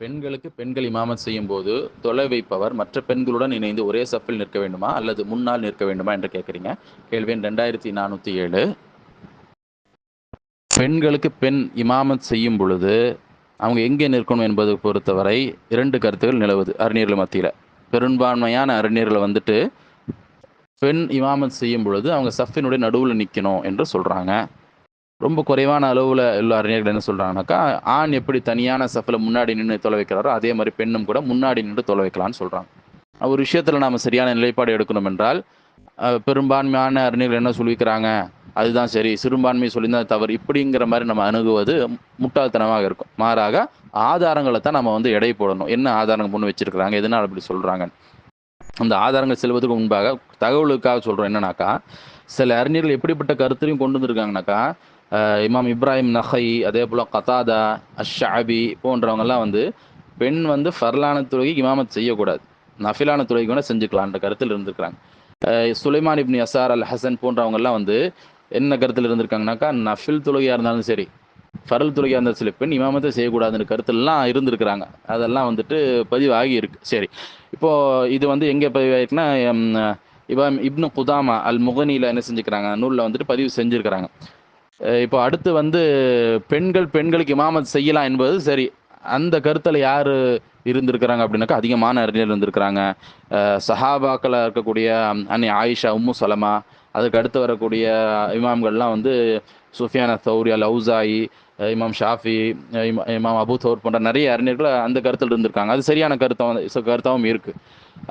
பெண்களுக்கு பெண்கள் இமாமத் செய்யும் போது தொலை வைப்பவர் மற்ற பெண்களுடன் இணைந்து ஒரே சப்பில் நிற்க வேண்டுமா அல்லது முன்னால் நிற்க வேண்டுமா என்று கேட்குறீங்க. கேள்வி எண் ரெண்டாயிரத்தி நானூற்றி ஏழு. பெண்களுக்கு பெண் இமாமத் செய்யும் பொழுது அவங்க எங்கே நிற்கணும் என்பது பொறுத்தவரை இரண்டு கருத்துகள் நிலவுது அறிஞர்கள் மத்தியில். பெரும்பான்மையான அறிஞர்கள் வந்துட்டு பெண் இமாமத் செய்யும் பொழுது அவங்க சஃபினுடைய நடுவில் நிற்கணும் என்று சொல்கிறாங்க ரொம்ப குறைவான அளவில் உள்ள அறிஞர்கள் என்ன சொல்கிறாங்கனாக்கா ஆண் எப்படி தனியான சஃபில் முன்னாடி நின்று தொலை வைக்கிறாரோ அதே மாதிரி பெண்ணும் கூட முன்னாடி நின்று தொலை வைக்கலாம்னு சொல்கிறாங்க ஒரு விஷயத்தில் நாம் சரியான நிலைப்பாடு எடுக்கணும் என்றால் பெரும்பான்மையான அறிஞர்கள் என்ன சொல்லிக்கிறாங்க அதுதான் சரி சிறுபான்மை சொல்லியிருந்தால் தவறு இப்படிங்கிற மாதிரி நம்ம அணுகுவது முட்டாள்தனமாக இருக்கும். மாறாக ஆதாரங்களை தான் நம்ம வந்து எடை போடணும். என்ன ஆதாரங்கள் முன் வச்சிருக்கிறாங்க எதனால் அப்படி சொல்கிறாங்க அந்த ஆதாரங்கள் செல்வதற்கு முன்பாக தகவலுக்காக சொல்கிறோம் என்னன்னாக்கா சில அறிஞர்கள் எப்படிப்பட்ட கருத்தையும் கொண்டு வந்திருக்காங்கனாக்கா இமாம் இப்ராஹிம் நஹை அதே போல் கதாதா அஷ்ஷாபி போன்றவங்கெல்லாம் வந்து பெண் வந்து ஃபர்லான துறைக்கு இமாமத் செய்யக்கூடாது. நஃபிலான துறைக்கு கூட செஞ்சுக்கலான்ற கருத்தில் இருந்திருக்கிறாங்க. சுலைமான் இப்னி அசார் அல் ஹசன் போன்றவங்கெல்லாம் வந்து என்ன கருத்தில் இருந்திருக்காங்கனாக்கா நஃபில் தொழுகையாக இருந்தாலும் சரி ஃபரல் தொழுகையாக இருந்தாலும் சரி பெண் இமாமத்தை செய்யக்கூடாதுன்ற கருத்துலாம் இருந்திருக்கிறாங்க. அதெல்லாம் வந்துட்டு பதிவாகி இருக்கு. சரி இப்போது இது வந்து எங்கே பதிவாயிருக்குன்னா எம், இவன் இப்னு குதாமா அல் முகனியில் என்ன செஞ்சுக்கிறாங்க நூலில் வந்துட்டு பதிவு செஞ்சுருக்கிறாங்க. இப்போ அடுத்து வந்து பெண்கள் பெண்களுக்கு இமாமத் செய்யலாம் என்பது சரி. அந்த கருத்தில் யார் இருந்திருக்கிறாங்க அப்படின்னாக்கா அதிகமான அறிஞர் இருந்திருக்கிறாங்க. சஹாபாக்களை இருக்கக்கூடிய அன்னை ஆயிஷா உம்மு சலமா அதுக்கு அடுத்து வரக்கூடிய இமாம்கள்லாம் வந்து சுஃபியான சௌரி அல் அவுசாயி இமாம் ஷாஃபி இமா- இமாம் அபு தௌர் போன்ற நிறைய அறிஞர்கள் அந்த கருத்தில் இருந்திருக்காங்க. அது சரியான கருத்தம் கருத்தாகவும் இருக்குது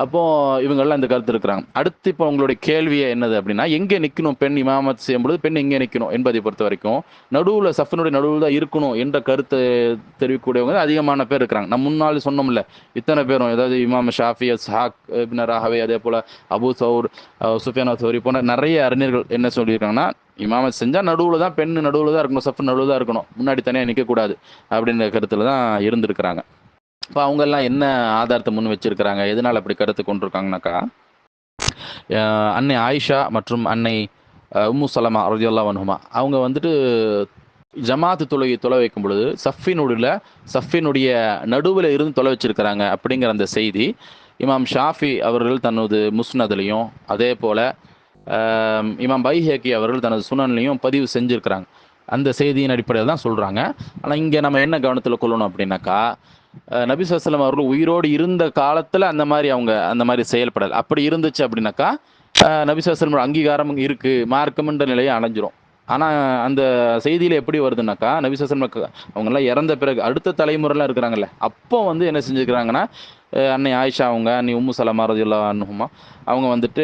அப்போ இவங்கெல்லாம் இந்த கருத்து இருக்கிறாங்க. அடுத்து இப்போ உங்களுடைய கேள்வியே என்னது அப்படின்னா எங்கே நிற்கணும் பெண் இமாமத் செய்யும் பொழுது பெண் எங்கே நிற்கணும் என்பதை பொறுத்த வரைக்கும் நடுவில் சஃபனுடைய நடுவில் தான் இருக்கணும் என்ற கருத்தை தெரிவிக்கக்கூடியவங்க அதிகமான பேர் இருக்கிறாங்க. நம்ம முன்னாள் சொன்னோம்ல இத்தனை பேரும் ஏதாவது இமாம் ஷாஃபி ஹாக் ராகவே அதே போல் அபு சௌர் சுஃபியானா சௌரி போன்ற நிறைய அறிஞர்கள் என்ன சொல்லியிருக்காங்கன்னா இமாமத் செஞ்சால் நடுவில் தான் பெண் நடுவில் தான் இருக்கணும் சஃப் நடுவில் தான் இருக்கணும். முன்னாடி தனியாக நிற்கக்கூடாது அப்படின்ற கருத்தில் தான் இருந்திருக்கிறாங்க. இப்போ அவங்கெல்லாம் என்ன ஆதாரத்தை முன் வச்சிருக்கிறாங்க? எதனால் அப்படி கருத்து கொண்டிருக்காங்கனாக்கா அன்னை ஆயிஷா மற்றும் அன்னை உம்மு சலமா ரஜியல்லா வன்ஹுமா அவங்க வந்துட்டு ஜமாத்து தொழுகை தொலை வைக்கும் பொழுது சஃபினுடைய சஃபினுடைய நடுவில் இருந்து தொலை வச்சிருக்கிறாங்க அப்படிங்கிற அந்த செய்தி இமாம் ஷாஃபி அவர்கள் தனது முஸ்னதுலையும் அதே போல் இமாம் பைஹேக்கி அவர்கள் தனது சுனன்லையும் பதிவு செஞ்சுருக்கிறாங்க. அந்த செய்தியின் அடிப்படையில் தான் சொல்கிறாங்க ஆனால் இங்கே நம்ம என்ன கவனத்தில் கொள்ளணும் அப்படின்னாக்கா அஹ் நபி அவர்கள் உயிரோடு இருந்த காலத்தில் அந்த மாதிரி அவங்க அந்த மாதிரி செயல்படல். அப்படி இருந்துச்சு அப்படின்னாக்கா அஹ் நபி அங்கீகாரம் இருக்குது மார்க்கம்ன்ற நிலையை அடைஞ்சிரும். ஆனால் அந்த செய்தியில் எப்படி வருதுனாக்கா நபி அவங்கெல்லாம் இறந்த பிறகு அடுத்த தலைமுறைலாம் இருக்கிறாங்கல்ல அப்போ வந்து என்ன செஞ்சுக்கிறாங்கன்னா அன்னை ஆயிஷா அவங்க அன்னை உம்மு சலமா ரதியுல்லா அன்னுமா அவங்க வந்துட்டு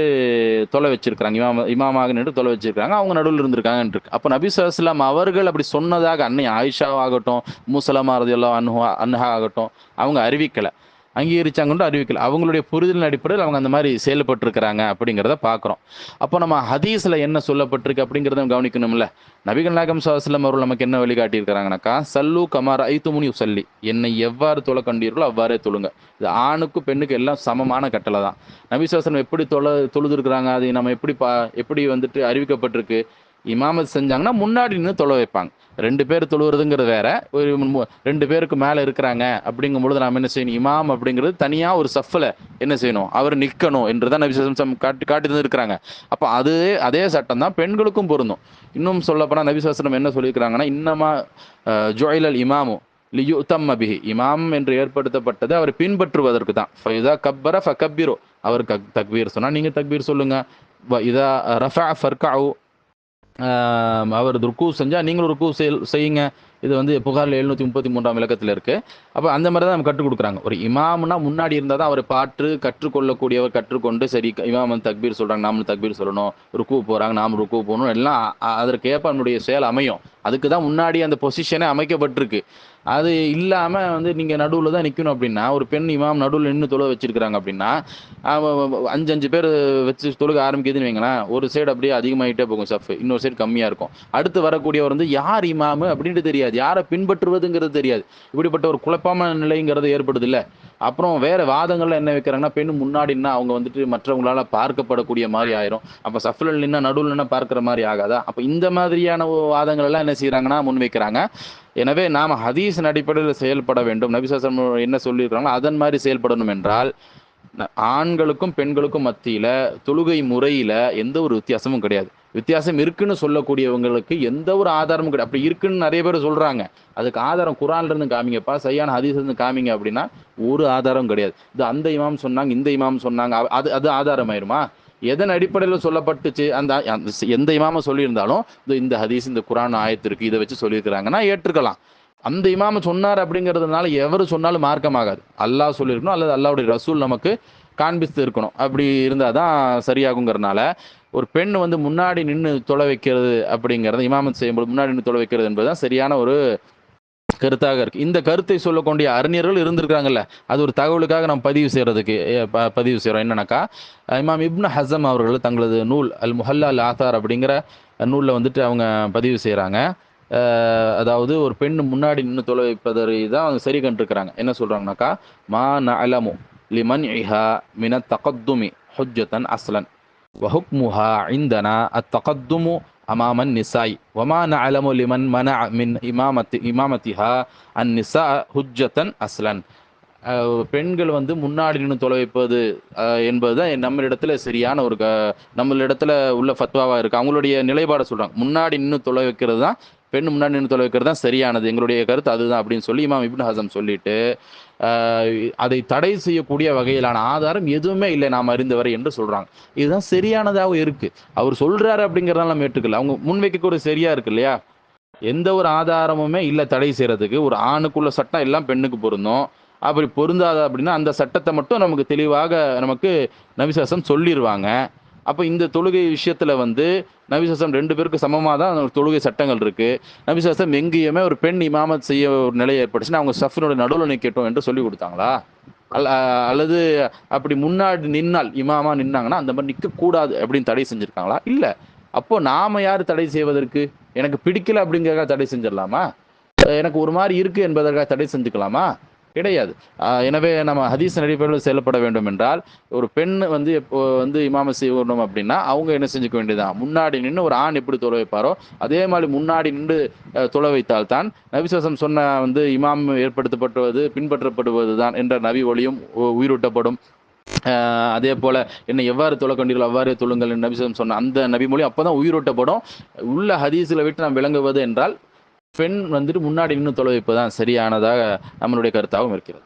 தொலை வச்சிருக்கிறாங்க. இமாம இமாமாக நின்று தொலை வச்சிருக்காங்க அவங்க நடுவில் இருந்திருக்காங்கன்னு இருக்கு. அப்போ நபி சொல்லாம் அவர்கள் அப்படி சொன்னதாக அன்னை ஆயிஷாவாகட்டும் முசலமா ரதியுல்லா அன்ஹா அன்ஹா ஆகட்டும் அவங்க அறிவிக்கலை. அங்கீகரிச்சாங்கன்னு அறிவிக்கல. அவங்களுடைய புரிதலின் அடிப்படையில் அவங்க அந்த மாதிரி செயல்பட்டுருக்கிறாங்க அப்படிங்கிறத பார்க்குறோம் அப்போ நம்ம ஹதீஸில் என்ன சொல்லப்பட்டிருக்கு அப்படிங்கிறத கவனிக்கணும்ல. நபிகள் நாயகம் சாஸ்லம் அவர்கள் நமக்கு என்ன வழிகாட்டியிருக்கிறாங்கனாக்கா சல்லு கமார் ஐத்துமுனி சல்லி என்னை எவ்வாறு தொலை கண்டீர்களோ அவ்வாறே தொழுங்க. இது ஆணுக்கும் பெண்ணுக்கு எல்லாம் சமமான கட்டளை தான். நபி சாஸ்லம் எப்படி தொலை தொழுதுருக்குறாங்க? அது நம்ம எப்படி பா எப்படி வந்துட்டு அறிவிக்கப்பட்டிருக்கு? இமாமத் செஞ்சாங்கன்னா முன்னாடி நின்று தொலை வைப்பாங்க. ரெண்டு பேர் தொழுவுறதுங்கிறது வேற. ஒரு ரெண்டு பேருக்கு மேலே இருக்கிறாங்க அப்படிங்கும் பொழுது நாம் என்ன செய்யணும்? இமாம் அப்படிங்கிறது தனியாக ஒரு சஃபில் என்ன செய்யணும்? அவர் நிற்கணும் என்று தான் நபி சம் காட்டி காட்டி இருக்கிறாங்க அப்போ அது அதே சட்டம் தான் பெண்களுக்கும் பொருந்தும். இன்னும் சொல்லப்போனால் நபி என்ன சொல்லியிருக்கிறாங்கன்னா இன்னமா ஜோயிலல் இமாமு லியு தம் அபிஹி இமாம் என்று ஏற்படுத்தப்பட்டது அவர் பின்பற்றுவதற்கு தான். ஃபைதா கப்பர ஃப கப்பீரோ. அவர் கக் தக்பீர் சொன்னால் நீங்கள் தக்பீர் சொல்லுங்கள் வ இதா ரஃபா ஃபர்காவு அவர் ருக்கு செஞ்சால் நீங்களும் ருக்கு செய்- செய்யுங்க. இது வந்து புகாரில் எழுநூற்றி முப்பத்தி மூன்றாம் இலக்கத்தில் இருக்குது அப்போ அந்த மாதிரி தான் நம்ம கற்றுக் கொடுக்குறாங்க. ஒரு இமாம்னா முன்னாடி இருந்தால் தான் அவர் பாற்று கற்றுக்கொள்ளக்கூடியவர் கற்றுக்கொண்டு சரி இமாம் வந்து தக்பீர் சொல்கிறாங்க நாமளும் தக்பீர் சொல்லணும் ருக்கு போகிறாங்க நாம் ருக்கு போகணும் எல்லாம் அதற்கேற்ப நம்முடைய செயல் அமையும். அதுக்கு தான் முன்னாடி அந்த பொசிஷனே அமைக்கப்பட்டிருக்கு. அது இல்லாமல் வந்து நீங்கள் நடுவில் தான் நிற்கணும் அப்படின்னா ஒரு பெண் இமாம் நடுவில் நின்று தொழுக வச்சிருக்கிறாங்க அப்படின்னா அஞ்சு அஞ்சு பேர் வச்சு தொழுக ஆரம்பிக்குதுன்னு வைங்களேன் ஒரு சைடு அப்படியே அதிகமாகிட்டே போகும் சஃப். இன்னொரு சைடு கம்மியாக இருக்கும். அடுத்து வரக்கூடியவர் வந்து யார் இமாமு அப்படின்ட்டு தெரியாது. யாரை பின்பற்றுவதுங்கிறது தெரியாது. இப்படிப்பட்ட ஒரு குழப்பமான நிலைங்கிறது ஏற்படுது இல்லை அப்புறம் வேற வாதங்கள்ல என்ன வைக்கிறாங்கன்னா பெண் முன்னாடின்னா அவங்க வந்துட்டு மற்றவங்களால பார்க்கப்படக்கூடிய மாதிரி ஆயிரும். அப்ப சஃபில் நின்னா நடுவில் நின்னா பார்க்கிற மாதிரி ஆகாதா? அப்ப இந்த மாதிரியான வாதங்கள் எல்லாம் என்ன செய்யறாங்கன்னா முன்வைக்கிறாங்க. எனவே நாம ஹதீஸின் அடிப்படையில் செயல்பட வேண்டும். நபிசாசம் என்ன சொல்லியிருக்காங்களோ அதன் மாதிரி செயல்படணும் என்றால் ஆண்களுக்கும் பெண்களுக்கும் மத்தியில தொழுகை முறையில எந்த ஒரு வித்தியாசமும் கிடையாது. வித்தியாசம் இருக்குன்னு சொல்லக்கூடியவங்களுக்கு எந்த ஒரு ஆதாரமும் கிடையாது. அப்படி இருக்குன்னு நிறைய பேர் சொல்கிறாங்க அதுக்கு ஆதாரம் குரான்லேருந்து காமிங்கப்பா சரியான ஹதீஸ்லேருந்து காமிங்க அப்படின்னா ஒரு ஆதாரம் கிடையாது. இது அந்த இமாம் சொன்னாங்க இந்த இமாம் சொன்னாங்க அது அது ஆதாரம் ஆயிருமா எதன் அடிப்படையில் சொல்லப்பட்டுச்சு? அந்த அந்த எந்த இமாம சொல்லியிருந்தாலும் இது இந்த ஹதீஸ் இந்த குரான் ஆயத்திற்கு இதை வச்சு சொல்லியிருக்கிறாங்கன்னா ஏற்றுக்கலாம். அந்த இமாம சொன்னார் அப்படிங்கிறதுனால எவர் சொன்னாலும் மார்க்கமாகாது. அல்லாஹ் சொல்லியிருக்கணும் அல்லது அல்லாவுடைய ரசூல் நமக்கு காண்பித்து இருக்கணும். அப்படி இருந்தால் தான் சரியாகுங்கிறனால ஒரு பெண் வந்து முன்னாடி நின்று தொலை வைக்கிறது அப்படிங்கிறது இமாமத் செய்யும்போது முன்னாடி நின்று தொலை வைக்கிறது என்பது தான் சரியான ஒரு கருத்தாக இருக்கு. இந்த கருத்தை சொல்லக்கூடிய அறிஞர்கள் இருந்திருக்காங்கல்ல அது ஒரு தகவலுக்காக நம்ம பதிவு செய்யறதுக்கு ப- பதிவு செய்கிறோம் என்னன்னாக்கா இமாம் இப்னு ஹசம் அவர்கள் தங்களது நூல் அல் முஹல்லா அல் ஆத்தார் அப்படிங்கிற நூலில் வந்துட்டு அவங்க பதிவு செய்கிறாங்க அதாவது ஒரு பெண் முன்னாடி நின்று தொலை வைப்பதை தான் அவங்க சரி கண்டிருக்கிறாங்க. என்ன சொல்கிறாங்கனாக்கா மா நலமு லிமன் இஹா மின தகத்துமி ஹுஜ்ஜத்தன் அஸ்லன். وحكمها عندنا التقدم أمام النساء. وما نعلم لمن منع من إمامة إمامتها النساء حجة أصلا. பெண்கள் வந்து முன்னாடி நின்று தொலை வைப்பது தான் என்பதுதான் நம்மளிடத்துல சரியான ஒரு க நம்மளிடத்துல உள்ள ஃபத்வாவாக இருக்குது அவங்களுடைய நிலைப்பாடை சொல்கிறாங்க முன்னாடி நின்று தொலை வைக்கிறது தான் பெண் முன்னாடி நின்று தொலை வைக்கிறது தான் சரியானது. எங்களுடைய கருத்து அதுதான் அப்படின்னு சொல்லி இமாம் இப்னு ஹசம் சொல்லிட்டு அதை தடை செய்யக்கூடிய வகையிலான ஆதாரம் எதுவுமே இல்லை நாம் அறிந்தவரை என்று சொல்கிறாங்க இதுதான் சரியானதாகவும் இருக்குது அவர் சொல்கிறாரு அப்படிங்கிறதால நம்ம ஏற்றுக்கல. அவங்க முன்வைக்கக்கூடிய சரியாக இருக்கு இல்லையா? எந்த ஒரு ஆதாரமுமே இல்லை தடை செய்கிறதுக்கு ஒரு ஆணுக்குள்ள சட்டம் எல்லாம் பெண்ணுக்கு பொருந்தும். அப்படி பொருந்தாதா அப்படின்னா அந்த சட்டத்தை மட்டும் நமக்கு தெளிவாக நமக்கு நபிசாசம் சொல்லிடுவாங்க அப்போ இந்த தொழுகை விஷயத்தில் வந்து நபிசாசம் ரெண்டு பேருக்கு சமமாக தான் அந்த தொழுகை சட்டங்கள் இருக்குது நபிசாசம் எங்கேயுமே ஒரு பெண் இமாமத் செய்ய ஒரு நிலை ஏற்பட்டுச்சுன்னா அவங்க சஃபினோட நடுவில் நிற்கட்டும் என்று சொல்லி கொடுத்தாங்களா? அல்ல அல்லது அப்படி முன்னாடி நின்னால் இமாமா நின்னாங்கன்னா அந்த மாதிரி நிற்கக்கூடாது அப்படின்னு தடை செஞ்சுருக்காங்களா? இல்லை. அப்போ நாம யார் தடை செய்வதற்கு? எனக்கு பிடிக்கல அப்படிங்கிறக்காக தடை செஞ்சிடலாமா? எனக்கு ஒரு மாதிரி இருக்கு என்பதற்காக தடை செஞ்சுக்கலாமா? கிடையாது. எனவே நம்ம ஹதீஸ் அடிப்படையில் செயல்பட வேண்டும் என்றால் ஒரு பெண் வந்து இப்போ வந்து இமாம செய்யணும் அப்படின்னா அவங்க என்ன செஞ்சுக்க வேண்டியதுதான்? முன்னாடி நின்று ஒரு ஆண் எப்படி தொலை வைப்பாரோ அதே மாதிரி முன்னாடி நின்று தொலை வைத்தால் தான் நபிசுவாசம் சொன்ன வந்து இமாம் ஏற்படுத்தப்படுவது பின்பற்றப்படுவது தான் என்ற நபி ஒளியும் உயிரூட்டப்படும். அதே போல என்னை எவ்வாறு தொலை அவ்வாறு தொழுங்கள் என்று நபிசம் சொன்ன அந்த நபி மொழி அப்பதான் உயிரோட்டப்படும். உள்ள ஹதீஸில் விட்டு நாம் விளங்குவது என்றால் பெண் வந்துட்டு முன்னாடி நின்று தொலை வைப்பதுதான் சரியானதாக நம்மளுடைய கருத்தாகவும் இருக்கிறது.